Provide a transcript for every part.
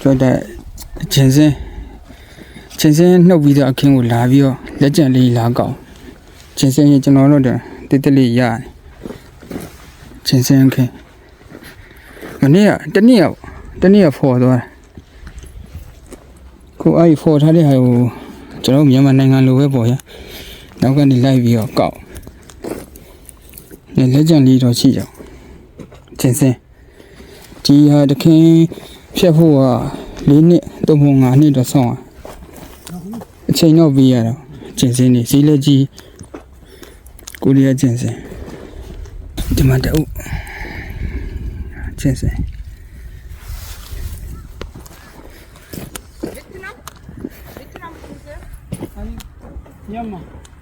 ကျွတ်တဲ့ချင်းစင်းချင်းစင်းနှုတ်ပြီးတော့အခင်းကိုလာပြီးတော့လက်ကျန်လေးလာကောက်ချင်းစင်းရင်ကျွန်တော်တို့တဲ့တိတိလေးရတယ်ချင်းစင်းအခင်းမနေ့ကတနေ့ကပေါ့တနေ့ကဖော်သွားတယ်ခုအဲ့ဒီဖော်ထားတဲ့ဟာကိုကျွန်တော်တို့မြန်မာနိုင်ငံလိုပဲပေါ့ရနောက်ကနေလိုက်ပြီးတော့ကောက်လက်ကျန်လေးတော့ရှိကြအောင်ချင်းစင်းဒီဟာတခင် ဖြတ်ဖို့က၄နှစ်သုံးဖို့၅နှစ်တော့ဆောင်းอ่ะအချိန်တော့ပြီးရတော့ကျင်စင်းနေဈေးလက်ကြီးကိုရီးယားကျင်စင်းဒီမှာတအုပ်ကျင်စင်း Yamma.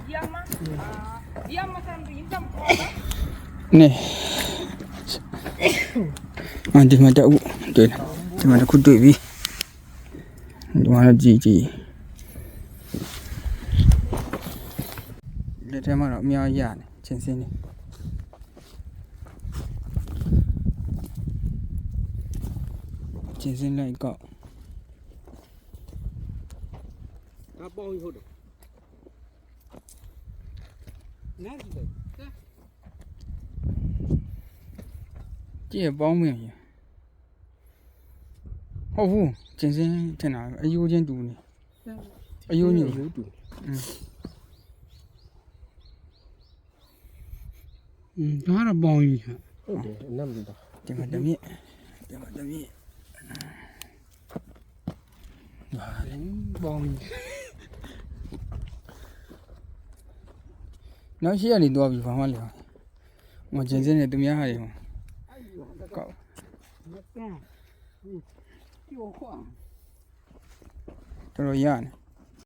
Yamma. Ah, Yamma sen de insan နေအဒီမှာတအုပ်တွေ့လား ဒီမှာတစ်ခုတွေ့ပြီဒီမှာတော့ကြည်ကြည်လက်ထဲမှာတော့အများကြီးရတယ်ကျင်စင်းနေကျင်စင်းလိုက်ကောက်ဒါပေါင်းဟုတ်တယ်နားကြည့်လိုက်ကြည့်ရပေါင်းမင်းရ ဟုတ်ဘူးကျင်စင်းထင်တာအယိုးချင်းတူနေအယိုးညို့ ရုပ်တူ อืม อืมဒါကတော့ပေါင်းကြီးဟာ ဟုတ်တယ်အနမ်းမလို့ ဒီမှာတမြင့်ဒီမှာတမြင့် ဟာလေပေါင်းကြီး နောက်ရှိရနေတော့ပြီဘာမှလေဟိုကျင်စင်းနေသူများဟာတွေဟိုကောက် ကဲကျော်ခွာတော်တော်ရနေ